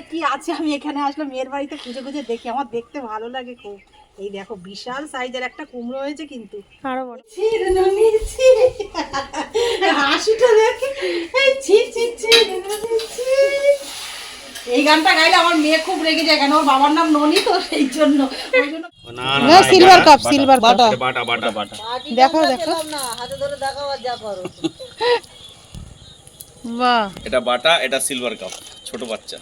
কোথায় কি আছে? আমি এখানে আসলে মেয়ের বাড়িতে খুঁজে খুঁজে দেখি। আমার দেখতে ভালো লাগে খুব। এই দেখো বিশাল সাইজের একটা কুমড়ো হয়েছে কিন্তু। আরও বড়। ননি। হাসিটা দেখে। এই ছি ছি ছি রে ননি, ছি। এই গানটা গাইলে আমার মেয়ে খুব রেগে যায় কেন? ওর বাবার নাম ননি তো সেই জন্য। ওই জন্য না না, silver cup, silver cup. বাটা বাটা বাটা বাটা। দেখো দেখো। বাহ। এটা বাটা এটা সিলভার কাপ ছোট বাচ্চা।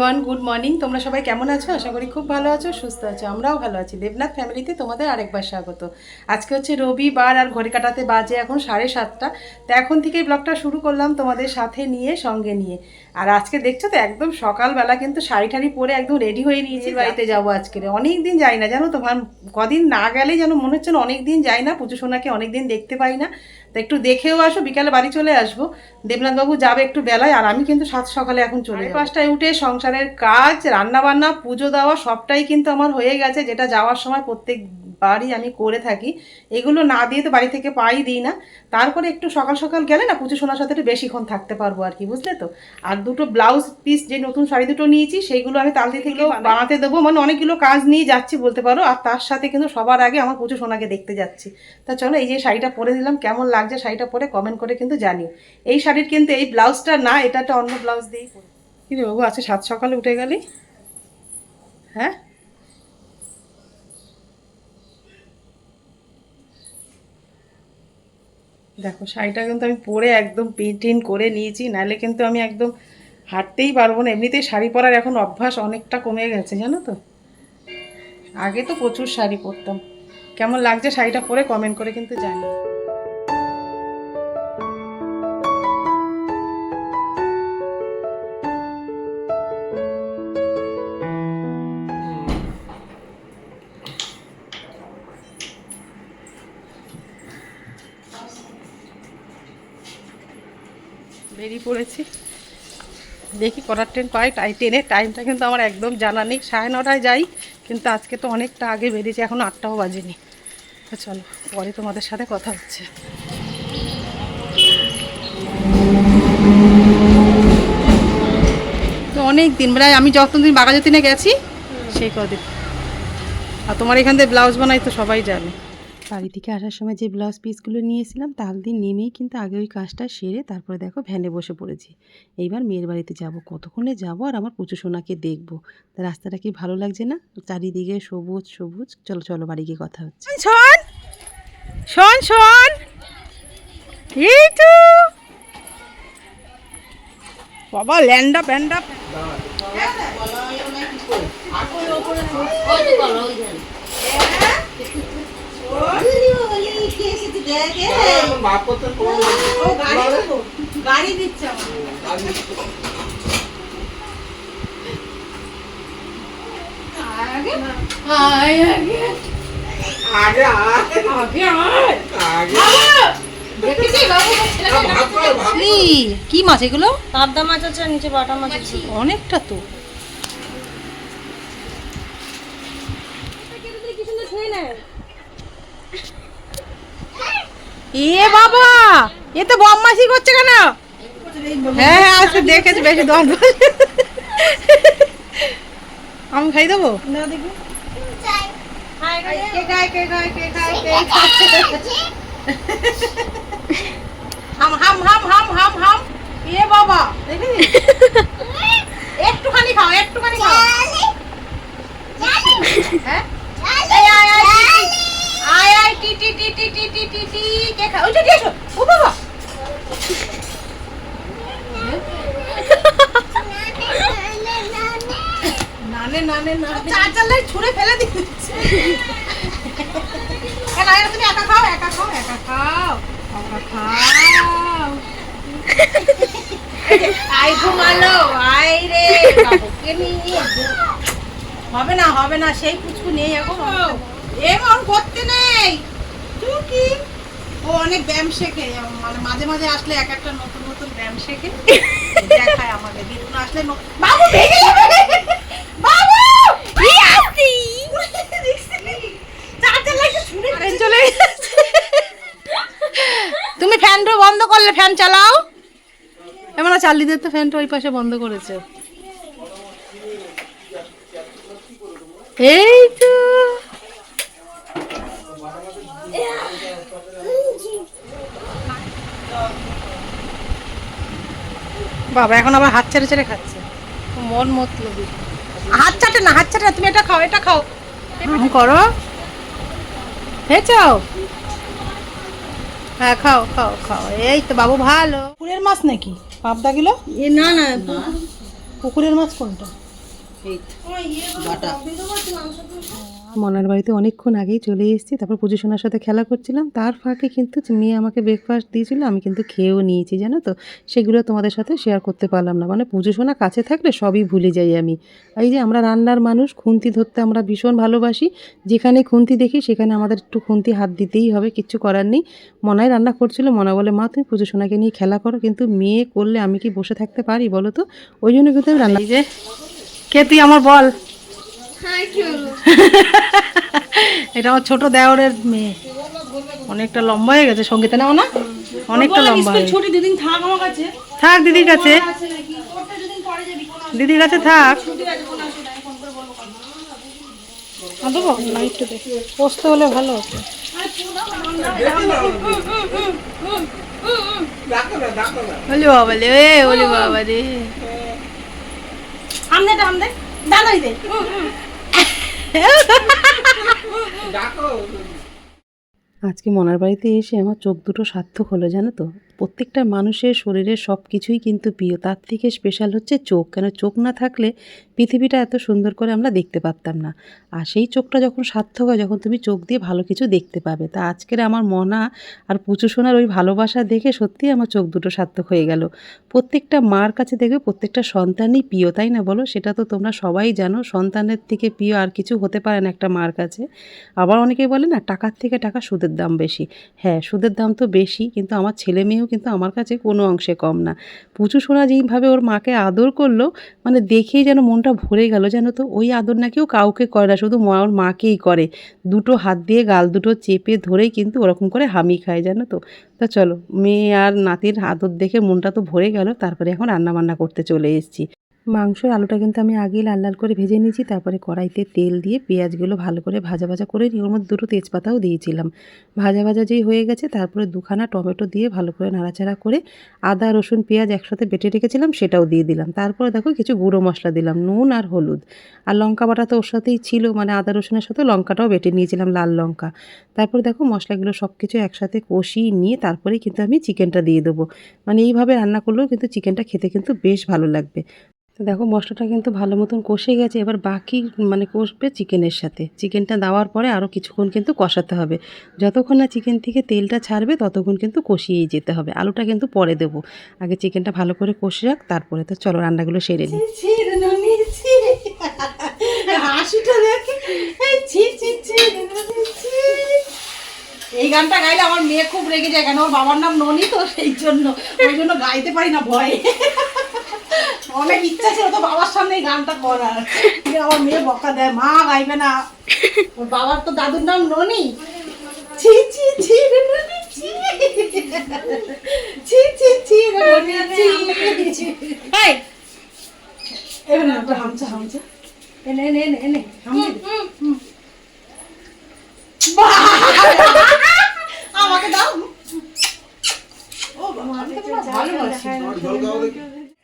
এভরিওয়ান গুড মর্নিং তোমরা সবাই কেমন আছো? আশা করি খুব ভালো আছো সুস্থ আছো আমরাও ভালো আছি। দেবনাথ ফ্যামিলিতে তোমাদের আরেকবার স্বাগত। আজকে হচ্ছে রবিবার আর ঘড়ি কাটাতে বাজে এখন সাড়ে সাতটা। তো এখন থেকেই ব্লগটা শুরু করলাম তোমাদের সাথে নিয়ে সঙ্গে নিয়ে। আর আজকে দেখছ তো একদম সকালবেলা কিন্তু শাড়ি টাড়ি পরে একদম রেডি হয়ে নিয়েছি বাড়িতে যাব আজকে। অনেক দিন যাই না জানো তো ভান- কদিন না গেলেই যেন মনে হচ্ছে না অনেক দিন যাই না পুজো সোনাকে অনেক দিন দেখতে পাই না। তো একটু দেখেও আসো বিকালে বাড়ি চলে আসব। দেবনাথবাবু যাবে একটু বেলায় আর আমি কিন্তু সাত সকালে এখন চলে পাঁচটায় উঠে সংসারের কাজ রান্নাবান্না পুজো দেওয়া সবটাই কিন্তু আমার হয়ে গেছে যেটা যাওয়ার সময় প্রত্যেক বাড়ি আমি করে থাকি। এগুলো না দিয়ে তো বাড়ি থেকে পাই দিই না। তারপরে একটু সকাল সকাল গেলে না পুজো শোনার সাথে একটু বেশিক্ষণ থাকতে পারব আর কি বুঝলে তো? আর দুটো ব্লাউজ পিস যে নতুন শাড়ি দুটো নিয়েছি সেইগুলো আমি তালদি থেকে বানাতে দেবো। মানে অনেকগুলো কাজ নিয়ে যাচ্ছি বলতে পারো আর তার সাথে কিন্তু সবার আগে আমার পুজো সোনাকে দেখতে যাচ্ছি। তা চলো এই যে শাড়িটা পরে দিলাম কেমন লাগছে শাড়িটা পরে কমেন্ট করে কিন্তু জানিও। এই শাড়ির কিন্তু এই ব্লাউজটা না এটা একটা অন্য ব্লাউজ দিয়েই পরে। কি বাবু আজকে সাত সকালে উঠে গেলি? হ্যাঁ? দেখো, শাড়িটা কিন্তু আমি পরে একদম পেন্টিন করে নিয়েছি, নাহলে কিন্তু আমি একদম হাঁটতেই পারব না। এমনিতেই শাড়ি পরার এখন অভ্যাস অনেকটা কমে গেছে, জানো তো? আগে তো প্রচুর শাড়ি পরতাম। কেমন লাগছে শাড়িটা পরে? কমেন্ট করে কিন্তু জানি দেখি কটার ট্রেন পাই টাই ট্রেনের টাইমটা কিন্তু আমার একদম জানা নেই। সাড়ে নটায় যাই, কিন্তু আজকে তো অনেকটা আগে বেরিয়েছে, এখন আটটাও বাজেনি। চলো, পরে তোমাদের সাথে কথা হচ্ছে। তো অনেক দিন প্রায় আমি যতদিন বাগাযতীনে গেছি, সেই কদিন। আর তোমার এখান থেকে ব্লাউজ বানাই তো সবাই জানে। বাড়ি থেকে আসার সময় যে ব্লাউজ পিসগুলো নিয়েছিলাম তাল দিন নেমেই কিন্তু আগে ওই কাজটা সেরে তারপরে দেখো ভ্যানে বসে পড়েছি। এইবার মেয়ের বাড়িতে যাব। কতক্ষণে যাব আর আমার পুজো সোনাকে দেখব। তা রাস্তাটা কি ভালো লাগছে না? চারিদিকে সবুজ সবুজ। চলো চলো বাড়ি গিয়ে কথা হচ্ছে। শোন শোন শোন বাবা ল্যান্ডা প্যান্ডা কি মাছ এগুলো? পাবদা মাছ আছে নিচে বাটা মাছ আছে। অনেকটা তো। কি সুন্দর খেয়ে নেয়। এ বাবা এ তো বদমাশি করছে কেন? হ্যাঁ হ্যাঁ আজকে দেখেছি বেশি দশ আমি খাই দেবো? না খায় হাম হাম হাম হাম হাম হাম। এ বাবা একটুখানি খাও একটুখানি খাও। হ্যাঁ? আয় আয় আয় টি টি টি টি। হবে না সেই পুচকু নেই এখন। এখন করতে নেই। কি ও অনেক ব্যায়াম শেখে মানে মাঝে মাঝে আসলে এক একটা নতুন নতুন ব্যায়াম শেখে। দেখায় আমাদের বিদ্যুৎ আসলে বাবু ভেঙে যাবে তুমি ফ্যানটা বন্ধ করলে ফ্যান চালাও। এমন চালিয়ে তো ফ্যানটা ওই পাশে বন্ধ করেছে। এই তো। বাবা এখন আবার হাত ছেড়ে ছেড়ে খাচ্ছে। মন মতলবি। হাত চাটে না হাত চাটে না তুমি এটা খাও এটা খাও। হাম করো। খেয়েছাও হ্যাঁ খাও খাও খাও। এই তো বাবু ভালো। পুকুরের মাছ নাকি? পাবদা গেল? এ না না। পুকুরের মাছ কোনটা? মনার বাড়িতে অনেকক্ষণ আগেই চলে এসেছি তারপর পুজো সোনার সাথে খেলা করছিলাম। তার ফাঁকে কিন্তু মেয়ে আমাকে ব্রেকফাস্ট দিয়েছিল আমি কিন্তু খেয়েও নিয়েছি জানো তো? সেগুলো তোমাদের সাথে শেয়ার করতে পারলাম না। মানে পুজো সোনা কাছে থাকলে সবই ভুলে যাই আমি। এই যে আমরা রান্নার মানুষ খুন্তি ধরতে আমরা ভীষণ ভালোবাসি। যেখানে খুন্তি দেখি সেখানে আমাদের একটু খুন্তি হাত দিতেই হবে কিচ্ছু করার নেই। মনাই রান্না করছিল মনা বলে মা তুমি পুজো সোনাকে নিয়ে খেলা করো কিন্তু মেয়ে করলে আমি কি বসে থাকতে পারি বলো তো? ওই জন্য কিন্তু আমি রান্না যে কে তুই আমার বল? এটা আমার ছোট দেওরের মেয়ে। অনেকটা লম্বা হয়ে গেছে সঙ্গীতে নাও না? অনেকটা লম্বা হয়ে গেছে। ছুটি দুদিন থাক আমার কাছে। থাক দিদির কাছে। দিদির কাছে থাক। দেবো পোস্ত হলে ভালো হতো বলি বাবা রে বলি বাবা রে। আমদে আমদে দাঁড়াই দে আজকে মনার বাড়িতে এসে আমার চোখ দুটো সার্থক হলো জানো তো? প্রত্যেকটা মানুষের শরীরের সব কিছুই কিন্তু প্রিয়। তার থেকে স্পেশাল হচ্ছে চোখ। কেন চোখ না থাকলে পৃথিবীটা এত সুন্দর করে আমরা দেখতে পারতাম না। আর সেই চোখটা যখন সার্থক হয়, যখন তুমি চোখ দিয়ে ভালো কিছু দেখতে পাবে। তা আজকের আমার মনা আর পুচু সোনার ওই ভালোবাসা দেখে সত্যিই আমার চোখ দুটো সার্থক হয়ে গেল। প্রত্যেকটা মার কাছে দেখবে প্রত্যেকটা সন্তানই প্রিয়, তাই না বলো? সেটা তো তোমরা সবাই জানো, সন্তানের থেকে প্রিয় আর কিছু হতে পারে না একটা মার কাছে। আবার অনেকেই বলে না, টাকার থেকে টাকা সুদের দাম বেশি। হ্যাঁ সুদের দাম তো বেশি, কিন্তু আমার ছেলে মেয়েও কিন্তু আমার কাছে কোনো অংশে কম না। পুচু সোনা যেইভাবে ওর মাকে আদর করল মানে দেখেই যেন মনটা ভরে গেল যেন তো ওই আদর না কেউ কাউকে করে না, শুধু ওর মাকেই করে। দুটো হাত দিয়ে গাল দুটো চেপে ধরেই কিন্তু ওরকম করে হামি খায় জানো তো। তা চলো, মেয়ে আর নাতির আদর দেখে মনটা তো ভরে গেল, তারপরে এখন রান্না বান্না করতে চলে এসেছি। মাংসের আলুটা কিন্তু আমি আগেই লাল লাল করে ভেজে নিয়েছি, তারপরে কড়াইতে তেল দিয়ে পেঁয়াজগুলো ভালো করে ভাজা ভাজা করে ওর মধ্যে দুটো তেজপাতাও দিয়েছিলাম। ভাজা ভাজা যেই হয়ে গেছে, তারপরে দুখানা টমেটো দিয়ে ভালো করে নাড়াচাড়া করে আদা, রসুন, পেঁয়াজ একসাথে বেটে রেখেছিলাম, সেটাও দিয়ে দিলাম। তারপরে দেখো কিছু গুঁড়ো মশলা দিলাম, নুন আর হলুদ। আর লঙ্কা বাটা তো ওর সাথেই ছিল মানে আদা, রসুনের সাথে লঙ্কাটাও বেটে নিয়েছিলাম, লাল লঙ্কা। তারপরে দেখো মশলাগুলো সব কিছু একসাথে কষিয়ে নিয়ে তারপরে কিন্তু আমি চিকেনটা দিয়ে দেবো। মানে এইভাবে রান্না করলেও কিন্তু চিকেনটা খেতে কিন্তু বেশ ভালো লাগবে। দেখো মশলাটা কিন্তু ভালো মতন কষে গেছে। এবার বাকি মানে কষবে চিকেনের সাথে। চিকেনটা দেওয়ার পরে আরও কিছুক্ষণ কিন্তু কষাতে হবে। যতক্ষণ না চিকেন থেকে তেলটা ছাড়বে, ততক্ষণ কিন্তু কষিয়েই যেতে হবে। আলুটা কিন্তু পরে দেবো। আগে চিকেনটা ভালো করে কষে রাখ, তারপরে তো চলো রান্নাগুলো সেরে নিই। হাসিটা এই গানটা গাইলে আমার মেয়ে খুব রেগে যায় কেন? ওর বাবার নাম ননি তো সেই জন্য। ওই জন্য গাইতে পারি না ভয়ে। অনেক ইচ্ছা ছিল তো বাবার সামনে এই গানটা করার। আমার মেয়ে বকা দেয় মা গাইবে না। ওর বাবার তো দাদুর নাম ননি। ছি ছি ছি ননি ছি। ছি ছি ছি ননি ছি। এই এবার না হামচা হামচা এনে এনে এনে এনে হামচা দে। বাহ! আমাকে দাও।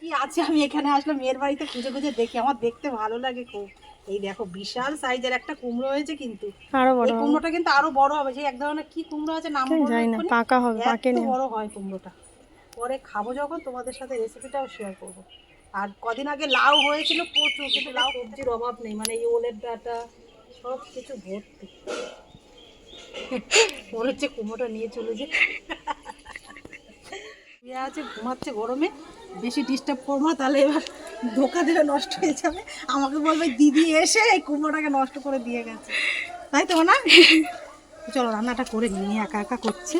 কি আছে? আমি এখানে আসলে মেয়ের বাড়িতে খুঁজে খুঁজে দেখি। আমার দেখতে ভালো লাগে খুব। এই দেখো বিশাল সাইজের একটা কুমড়ো হয়েছে কিন্তু। আরও বড় কুমড়োটা কিন্তু আরও বড় হবে। সেই এক ধরনের কি কুমড়ো আছে নাম জানি না? পাকা হবে পাকে বড় হয় কুমড়োটা। পরে খাব যখন তোমাদের সাথে রেসিপিটাও শেয়ার করব। আর কদিন আগে লাউ হয়েছিল প্রচুর কিন্তু লাউ সবজির অভাব নেই। মানে এই ওলের ডাটা সব কিছু ভর্তি। মনে হচ্ছে কুমড়োটা নিয়ে চলে যে আছে, ঘুমাচ্ছে গরমে। বেশি ডিস্টার্ব করব তাহলে এবার ধোকা দেবে নষ্ট হয়ে যাবে। আমাকে বলবে, দিদি এসে এই কুমড়োটাকে নষ্ট করে দিয়ে গেছে। তাই তো, না? চলো, রান্নাটা করে নিয়ে একা একা করছে।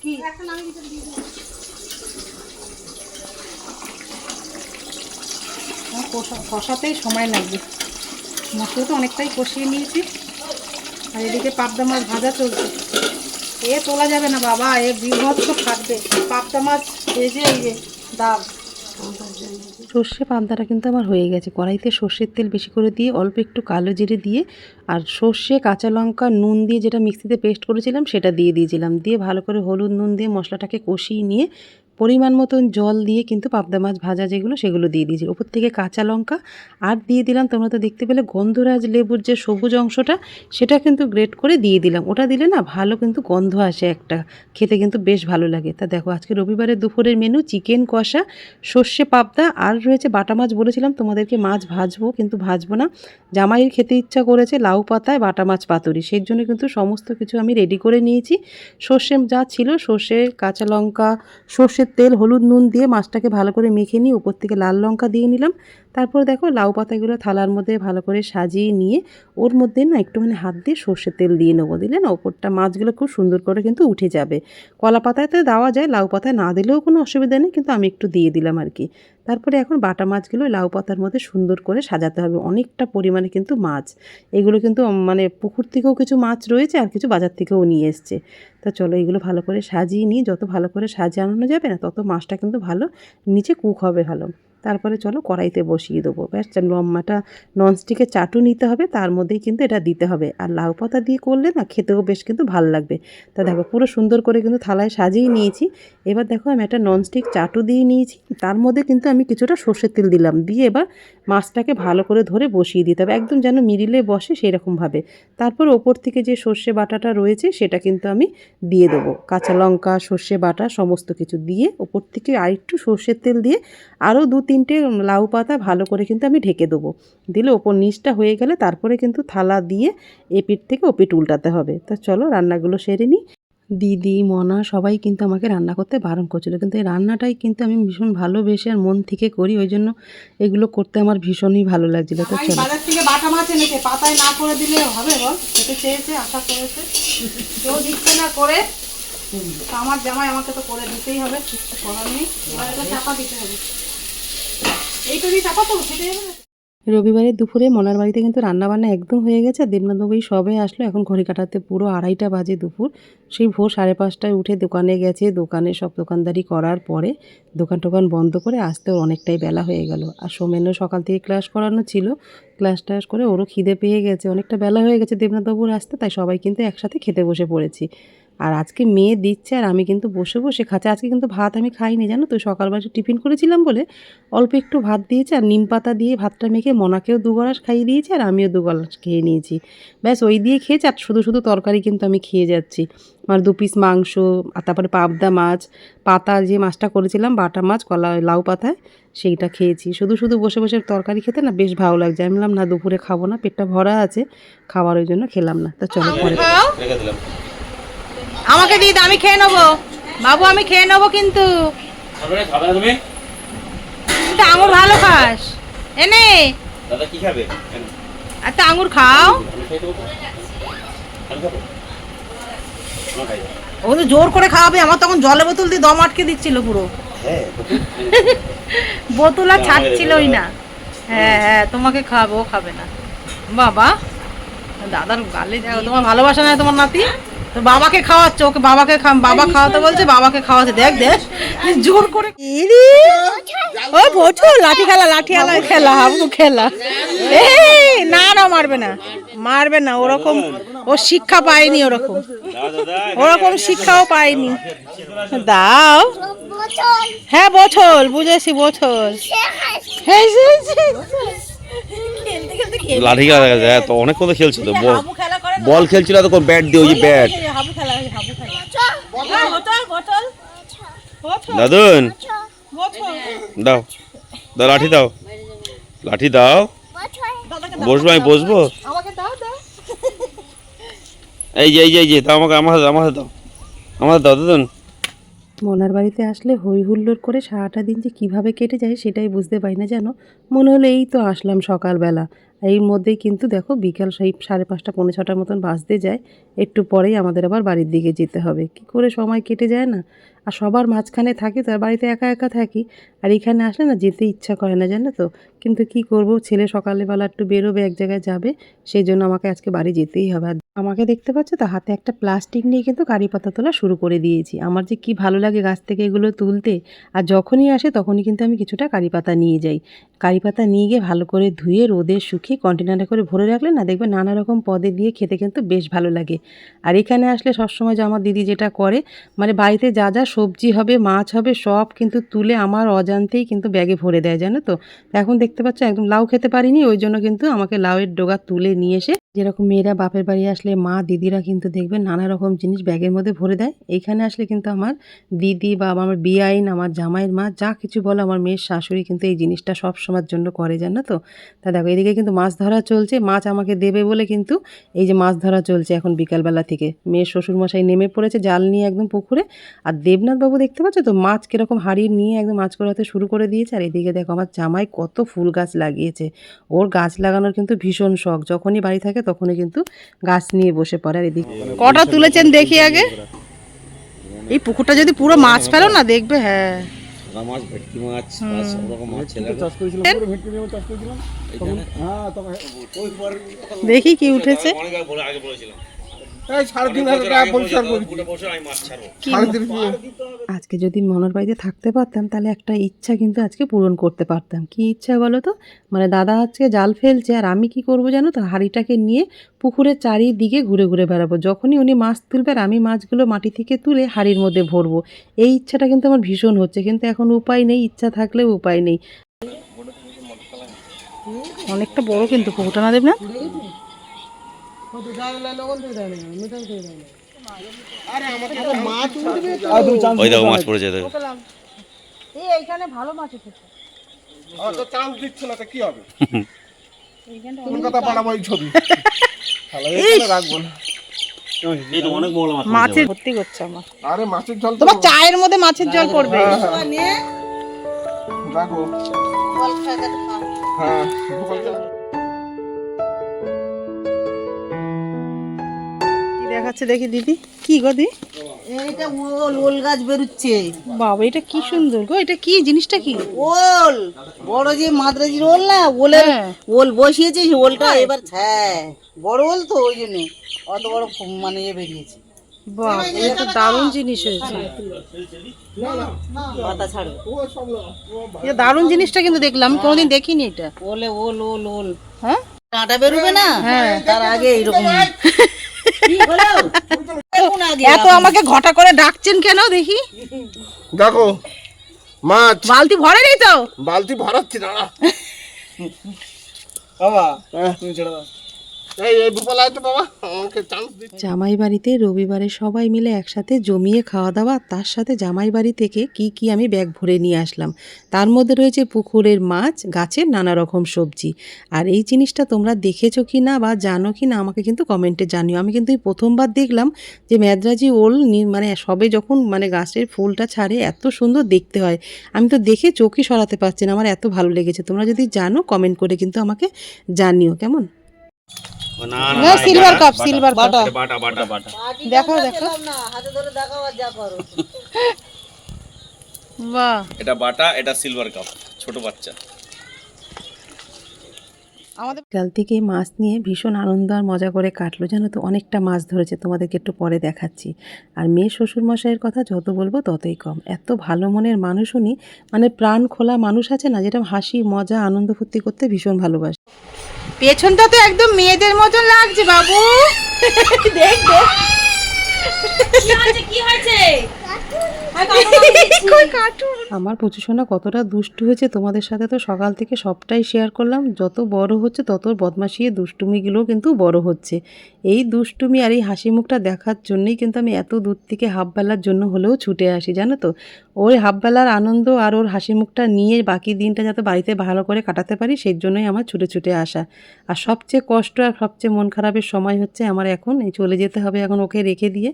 কি? কষা- কষাতেই সময় লাগবে। মশলা তো অনেকটাই কষিয়ে নিয়েছি। আর এদিকে পাবদা মাছ ভাজা চলছে। এ তোলা যাবে না বাবা, এ বিভৎস থাকবে পাবদা মাছ ভেজে এই যে ডাব সর্ষে পান্তাটা কিন্তু আমার হয়ে গেছে। কড়াইতে সর্ষের তেল বেশি করে দিয়ে অল্প একটু কালো জিরে দিয়ে আর সর্ষে, কাঁচা লঙ্কা, নুন দিয়ে যেটা মিক্সিতে পেস্ট করেছিলাম সেটা দিয়ে দিয়েছিলাম। দিয়ে ভালো করে হলুদ নুন দিয়ে মশলাটাকে কষিয়ে নিয়ে পরিমাণ মতন জল দিয়ে কিন্তু পাবদা মাছ ভাজা যেগুলো, সেগুলো দিয়ে দিয়েছি। ওপর থেকে কাঁচা লঙ্কা আর দিয়ে দিলাম, তোমরা তো দেখতে পেলে গন্ধরাজ লেবুর যে সবুজ অংশটা, সেটা কিন্তু গ্রেট করে দিয়ে দিলাম। ওটা দিলে না ভালো কিন্তু গন্ধ আসে একটা। খেতে কিন্তু বেশ ভালো লাগে। তা দেখো, আজকে রবিবারের দুপুরের মেনু চিকেন কষা, সর্ষে পাবদা আর রয়েছে বাটা মাছ বলেছিলাম, তোমাদেরকে মাছ ভাজবো কিন্তু ভাজবো না। জামাইয়ের খেতে ইচ্ছা করেছে লাউ পাতায় বাটা মাছ পাতুরি। সেই জন্য কিন্তু সমস্ত কিছু আমি রেডি করে নিয়েছি। সর্ষে যা ছিল, সর্ষে, কাঁচা লঙ্কা সর্ষের তেল, হলুদ, নুন দিয়ে মাছটাকে ভালো করে মেখে নিয়ে উপর থেকে লাল লঙ্কা দিয়ে নিলাম। তারপর দেখো লাউ পাতাগুলো থালার মধ্যে ভালো করে সাজিয়ে নিয়ে ওর মধ্যে না একটুখানি হাত দিয়ে সর্ষের তেল দিয়ে নেব। দিলে না ওপরটা মাছগুলো খুব সুন্দর করে কিন্তু উঠে যাবে। কলা পাতায় তো দেওয়া যায়, লাউ পাতায় না দিলেও কোনো অসুবিধা নেই, কিন্তু আমি একটু দিয়ে দিলাম আর কি। তারপরে এখন বাটা মাছগুলো লাউ পাতার মধ্যে সুন্দর করে সাজাতে হবে। অনেকটা পরিমাণে কিন্তু মাছ। এগুলো কিন্তু মানে পুকুর থেকেও কিছু মাছ রয়েছে আর কিছু বাজার থেকেও নিয়ে এসছে। তা চলো এগুলো ভালো করে সাজিয়ে নিই। যত ভালো করে সাজিয়ে আনানো যাবে না, তত মাছটা কিন্তু ভালো, নিচে কুক হবে ভালো। তারপরে চলো কড়াইতে বসিয়ে দেবো। ব্যাস লম্বাটা ননস্টিকের চাটু নিতে হবে, তার মধ্যেই কিন্তু এটা দিতে হবে। আর লাউ পাতা দিয়ে করলে না খেতেও বেশ কিন্তু ভালো লাগবে। তা দেখো, পুরো সুন্দর করে কিন্তু থালায় সাজিয়ে নিয়েছি। এবার দেখো, আমি একটা ননস্টিক চাটু দিয়ে নিয়েছি। তার মধ্যে কিন্তু আমি কিছুটা সর্ষের তেল দিলাম। দিয়ে এবার মাছটাকে ভালো করে ধরে বসিয়ে দিতে হবে। একদম যেন মিডিলে বসে সেরকমভাবে। তারপর ওপর থেকে যে সর্ষে বাটাটা রয়েছে, সেটা কিন্তু আমি দিয়ে দেবো। কাঁচা লঙ্কা, সর্ষে বাটা, সমস্ত কিছু দিয়ে ওপর থেকে আরেকটু সর্ষের তেল দিয়ে আরও দু তিনটে লাউ পাতা ভালো করে কিন্তু আমি ঢেকে দেবো। দিলে ওপর নিচটা হয়ে গেলে তারপরে কিন্তু থালা দিয়ে এপিঠ থেকে ওপিঠ উল্টাতে হবে। তা চলো রান্নাগুলো সেরে নিই। দিদি মনা সবাই কিন্তু আমাকে রান্না করতে বারণ করছিল। কিন্তু এই রান্নাটাই কিন্তু আমি ভীষণ ভালোবেসে আর মন থেকে করি ওই জন্য এগুলো করতে আমার ভীষণই ভালো লাগছিল। তো চলো। বাজার থেকে বাটা মাছ এনেছে পাতায় না করে দিলে হবে বল? খেতে চেয়েছে আশা করেছে। কেউ দিচ্ছে না করে। আমার জামাই আমাকে তো করে দিতেই হবে কিছু করার নেই। চাপা দিতে হবে। রবিবারের দুপুরে মনার বাড়িতে কিন্তু রান্নাবান্না একদম হয়ে গেছে। দেবনাথবাবু এই সবে আসলো, এখন ঘড়ি কাটাতে পুরো আড়াইটা বাজে দুপুর। সেই ভোর সাড়ে পাঁচটায় উঠে দোকানে গেছে, দোকানে সব দোকানদারি করার পরে দোকান টোকান বন্ধ করে আসতে অনেকটাই বেলা হয়ে গেল। আর সোমেনও সকাল থেকে ক্লাস করানো ছিল। ক্লাস টাস করে ওরও খিদে পেয়ে গেছে, অনেকটা বেলা হয়ে গেছে দেবনাথবাবুর আসতে, তাই সবাই কিন্তু একসাথে খেতে বসে পড়েছি। আর আজকে মেয়ে দিচ্ছে আর আমি কিন্তু বসে বসে খাচ্ছি। আজকে কিন্তু ভাত আমি খাইনি জানো তো? সকালবেলা টিফিন করেছিলাম বলে অল্প একটু ভাত দিয়েছে আর নিম পাতা দিয়ে ভাতটা মেখে মনাকেও দু গলাস খাইয়ে দিয়েছে আর আমিও দু গলাস খেয়ে নিয়েছি। ব্যাস ওই দিয়ে খেয়েছি আর শুধু শুধু তরকারি কিন্তু আমি খেয়ে যাচ্ছি। আমার দু পিস মাংস আর তারপরে পাবদা মাছ পাতা যে মাছটা করেছিলাম বাটা মাছ কলা লাউ পাতায় সেইটা খেয়েছি। শুধু শুধু বসে বসে তরকারি খেতে না বেশ ভালো লাগছে। আমি বললাম না দুপুরে খাব না পেটটা ভরা আছে খাবার ওই জন্য খেলাম না। তা চলো পরে। রেখে দিলাম। আমাকে দাও, আমি খেয়ে নেব। বাবু আমি খেয়ে নেব কিন্তু। খাবে না না তুমি? তো আঙুর ভালো খাস। এনে দাদা কি খাবে? একটা আঙুর খাও। ও তো জোর করে খাওয়াবে আমার তখন জলে বোতল দিয়ে দম আটকে দিচ্ছিল পুরো। হ্যাঁ বোতল। আর ছাড়ছিলই না। হ্যাঁ হ্যাঁ তোমাকে খাব খাবে না। বাবা দাদার গালে তোমার ভালোবাসা না তোমার নাতি? তো বাবাকে খাওয়াচ্ছে ওকে বাবাকে বাবা খাওয়াতে বলছে বাবাকে খাওয়াতে দেখ দেখ জোর করে ও বোঝো লাঠি খেলা লাঠি খেলা খেলা হাবু খেলা। এই না না মারবে না। মারবে না ওরকম ও শিক্ষা পায়নি ওরকম। ওরকম শিক্ষাও পাইনি দাও। হ্যাঁ বছর বুঝেছি হ্যাঁ, খেলতে লাঠি খেলা দেখা যায় তো অনেক কথা খেলছিল বল খেলছিল তো ব্যাট দিয়ে, ওই যে ব্যাট দাদুন। দাও দাও, লাঠি দাও। লাঠি দাও। বসবো আমি, বসবো? এই যে এই যে এই যে তা আমাকে, আমার আমার দাও। আমার দাও, দাদুন। মনার বাড়িতে আসলে হই হুল্লোড় করে সারাটা দিন যে কীভাবে কেটে যায় সেটাই বুঝতে পারি না যেন মনে হলো এই তো আসলাম সকালবেলা। এর মধ্যেই কিন্তু দেখো বিকাল সেই সাড়ে পাঁচটা, পৌনে ছটার মতন বাজতে যায়। একটু পরেই আমাদের আবার বাড়ির দিকে যেতে হবে। কি করে সময় কেটে যায় না? আর সবার মাঝখানে থাকি তো আর বাড়িতে একা একা থাকি। আর এখানে আসলে না যেতে ইচ্ছা করে না জানো তো? কিন্তু কি করব? ছেলে সকালবেলা একটু বেরোবে, এক জায়গায় যাবে, সেই জন্য আমাকে আজকে বাড়ি যেতেই হবে। আমাকে দেখতে পাচ্ছ? তো হাতে একটা প্লাস্টিক নিয়ে কিন্তু কারি পাতা তোলা শুরু করে দিয়েছি। আমার যে কি ভালো লাগে গাছ থেকে এগুলো তুলতে। আর যখনই আসে তখনই কিন্তু আমি কিছুটা কারি পাতা নিয়ে যাই। কারি পাতা নিয়ে গিয়ে ভালো করে ধুয়ে, রোদে শুকিয়ে কন্টেনারে করে ভরে রাখলে না দেখবে নানা রকম পদে দিয়ে খেতে কিন্তু বেশ ভালো লাগে। আর এখানে আসলে সবসময় যে আমার দিদি যেটা করে মানে বাড়িতে যা যা সবজি হবে, মাছ হবে, সব কিন্তু তুলে আমার অজান্তেই কিন্তু ব্যাগে ভরে দেয়, জানো তো এখন দেখতে পাচ্ছ একদম লাউ খেতে পারিনি, ওই জন্য কিন্তু আমাকে লাউয়ের ডোগা তুলে নিয়ে এসে যেরকম মেয়েরা বাপের বাড়ি আসলে মা, দিদিরা কিন্তু দেখবে নানা রকম জিনিস ব্যাগের মধ্যে ভরে দেয়। এইখানে আসলে কিন্তু আমার দিদি বা আমার বিআইন আমার জামাইয়ের মা যা কিছু বলে আমার মেয়ের শাশুড়ি কিন্তু এই জিনিসটা সব সময়ের জন্য করে, জানো তো? তা দেখো, এদিকে কিন্তু মাছ ধরা চলছে, মাছ আমাকে দেবে বলে কিন্তু এই যে মাছ ধরা চলছে এখন বিকালবেলা থেকে। মেয়ের শ্বশুরমশাই নেমে পড়েছে জাল নিয়ে একদম পুকুরে। আর দেবনাথ বাবু দেখতে পাচ্ছ তো, মাছ কীরকম হাড়ি নিয়ে একদম মাছ করাতে শুরু করে দিয়েছে। আর এদিকে দেখো আমার জামাই কত ফুল গাছ লাগিয়েছে। ওর গাছ লাগানোর কিন্তু ভীষণ শখ। যখনই বাড়ি থাকে তখনই কিন্তু গাছ নিয়ে বসে পড়ে আর এদিকে। কটা তুলেছেন দেখি আগে? এই পুকুরটা যদি পুরো মাছ ফেলো না দেখবে হ্যাঁ। মাছ ভেটকি মাছ সব রকম মাছ ছেলে দেখি। কি উঠেছে। অনেক আগে বলে আগে বলেছিলাম। এই সাড়ে তিন হাজার টাকা পরিষ্কার করছি। পুরো বছর আমি মাছ ছাড়বো। সাড়ে তিন আজকে যদি মনের বাড়িতে থাকতে পারতাম তাহলে একটা ইচ্ছা কিন্তু আজকে পূরণ করতে পারতাম। কি ইচ্ছা বলো তো? মানে দাদা আজকে জাল ফেলছে আর আমি কি করব জানো তো? হাঁড়িটাকে নিয়ে পুকুরের চারিদিকে ঘুরে ঘুরে বেড়াবো। যখনই উনি মাছ তুলবে আর আমি মাছগুলো মাটি থেকে তুলে হাঁড়ির মধ্যে ভরবো। এই ইচ্ছাটা কিন্তু আমার ভীষণ হচ্ছে কিন্তু এখন উপায় নেই ইচ্ছা থাকলেও উপায় নেই। অনেকটা বড় কিন্তু পুকুরটা না দেব না ওই দেখো মাছ পড়ে যেতে এইখানে ভালো মাছ উঠেছে। তো চান্স দিচ্ছে না তো কি হবে? কলকাতা পাঠাবো এই ছবি? রাখব না। এই তো অনেক বড় মাছ মাছের ভর্তি করছে আমার। আরে মাছের জল তোমার চায়ের মধ্যে মাছের জল পড়বে। রাখো হ্যাঁ। দেখাচ্ছে দেখি দিদি। কি গো দি? এইটা ওল ওল গাছ বেরোচ্ছে। বাবা এটা কি সুন্দর গো এটা কি? জিনিসটা কি? ওল! বড় যে মাদ্রাজির ওল না ওলের হ্যাঁ। ওল বসিয়েছে ওলটা এবার হ্যাঁ বড় ওল তো ওই জন্য। অত বড় মানে এ বেরিয়েছে। বাহ এটা দারুণ জিনিস হয়েছে। এটা দারুণ জিনিসটা কিন্তু দেখলাম কোনোদিন দেখিনি এটা। ওলে ওল ওল ওল। হ্যাঁ? কাঁটা বেরোবে না? হ্যাঁ। তার আগে এইরকম। এত আমাকে ঘটা করে ডাকছেন কেন দেখি? দেখো মাছ। বালতি ভরে নেই তো? বালতি ভরাচ্ছি দাঁড়া। বাবা তুমি ছেড়ে বিপলায় জামাই বাড়িতে রবিবারে সবাই মিলে একসাথে জমিয়ে খাওয়া দাওয়া, তার সাথে জামাই বাড়ি থেকে কি কি আমি ব্যাগ ভরে নিয়ে আসলাম। তার মধ্যে রয়েছে পুকুরের মাছ, গাছের নানা রকম সবজি। আর এই জিনিসটা তোমরা দেখেছ কি না বা জানো কি না, আমাকে কিন্তু কমেন্টে জানিও। আমি কিন্তু প্রথমবার দেখলাম যে ম্যাদ্রাজি ওল মানে সবে যখন মানে গাছের ফুলটা ছাড়ে, এত সুন্দর দেখতে হয়। আমি তো দেখে চোখই সরাতে পারছি না, আমার এত ভালো লেগেছে। তোমরা যদি জানো, কমেন্ট করে কিন্তু আমাকে জানিও, কেমন? না না সিলভার কাপ সিলভার বাটা বাটা বাটা বাটা দেখাও দেখাও না হাতে ধরে দেখাও আর যা করো। বাহ। এটা বাটা এটা সিলভার কাপ ছোট বাচ্চা। আমাদের কাল থেকে মাছ নিয়ে ভীষণ আনন্দ আর মজা করে কাটলো জানো তো? অনেকটা মাছ ধরেছে তোমাদেরকে একটু পরে দেখাচ্ছি। আর মেয়ে শ্বশুর মশাইয়ের কথা যত বলব ততই কম। এত ভালো মনের মানুষ উনি মানে প্রাণ খোলা মানুষ আছে না যেটা হাসি মজা আনন্দ ফুর্তি করতে ভীষণ ভালোবাসে। পেছনটা তো একদম মেয়েদের মতন লাগছে বাবু। দেখ দেখ। কই কার্টুন আমার পুচুসোনা কতটা দুষ্টু হয়েছে তোমাদের সাথে তো সকাল থেকে সবটাই শেয়ার করলাম। যত বড় হচ্ছে তত বদমাশিয়ে দুষ্টুমিগুলোও কিন্তু বড় হচ্ছে। এই দুষ্টুমি আর এই হাসি মুখটা দেখার জন্যই কিন্তু আমি এত দূর থেকে হাফবেলার জন্য হলেও ছুটে আসি, জানো তো? ওই হাফবেলার আনন্দ আর ওর হাসি মুখটা নিয়ে বাকি দিনটা যাতে বাড়িতে ভালো করে কাটাতে পারি, সেই জন্যই আমার ছুটে ছুটে আসা। আর সবচেয়ে কষ্ট আর সবচেয়ে মন খারাপের সময় হচ্ছে আমার এখন, এই চলে যেতে হবে এখন ওকে রেখে দিয়ে।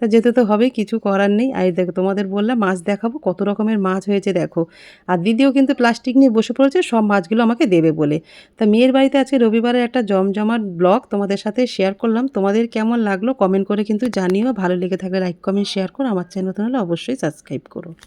তা যেতে তো হবে কিছু করার নেই। আর দেখো, তোমাদের বললাম মাছ দেখাবো, কত রকমের মাছ হয়েছে, দেখো। আর দিদিও কিন্তু প্লাস্টিক নিয়ে বসে পড়েছে, সব মাছগুলো আমাকে দেবে বলে। তা মেয়ের বাড়িতে আজকে রবিবারের একটা জমজমাট ব্লগ তোমাদের সাথে শেয়ার করলাম। তোমাদের কেমন লাগল কমেন্ট করে কিন্তু জানিও। ভালো লেগে থাকলে লাইক কমেন্ট শেয়ার করো। আমার চ্যানেল নতুন হলে অবশ্যই সাবস্ক্রাইব করো।